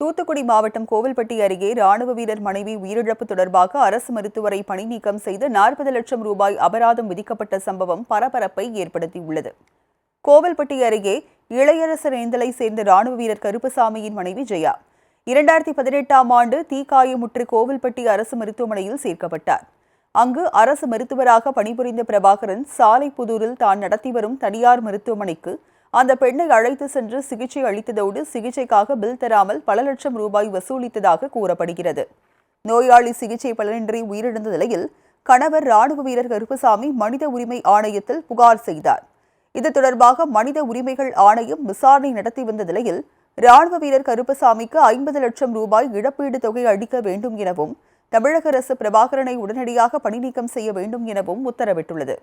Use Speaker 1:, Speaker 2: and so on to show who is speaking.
Speaker 1: தூத்துக்குடி மாவட்டம் கோவில்பட்டி அருகே ராணுவ வீரர் மனைவி உயிரிழப்பு தொடர்பாக அரசு மருத்துவரை பணி நீக்கம் செய்து நாற்பது லட்சம் ரூபாய் அபராதம் விதிக்கப்பட்ட சம்பவம் பரபரப்பை ஏற்படுத்தியுள்ளது. கோவில்பட்டி அருகே இளையரசரேந்தலை சேர்ந்த ராணுவ வீரர் கருப்பசாமியின் மனைவி ஜெயா இரண்டாயிரத்தி பதினெட்டாம் ஆண்டு தீக்காயமுற்று கோவில்பட்டி அரசு மருத்துவமனையில் சேர்க்கப்பட்டார். அங்கு அரசு மருத்துவராக பணிபுரிந்த பிரபாகரன் சாலைப்புதூரில் தான் நடத்தி வரும் தனியார் மருத்துவமனைக்கு அந்த பெண்ணை அழைத்து சென்று சிகிச்சை அளித்ததோடு சிகிச்சைக்காக பில் தராமல் பல லட்சம் ரூபாய் வசூலித்ததாக கூறப்படுகிறது. நோயாளி சிகிச்சை பலனின்றி உயிரிழந்த நிலையில் கணவர் ராணுவ வீரர் கருப்பசாமி மனித உரிமை ஆணையத்தில் புகார் செய்தார். இது தொடர்பாக மனித உரிமைகள் ஆணையம் விசாரணை நடத்தி வந்த நிலையில் ராணுவ வீரர் கருப்பசாமிக்கு ஐம்பது லட்சம் ரூபாய் இழப்பீடு தொகை அளிக்க வேண்டும் எனவும் தமிழக அரசு பிரபாகரனை உடனடியாக பணிநீக்கம் செய்ய வேண்டும் எனவும் உத்தரவிட்டுள்ளது.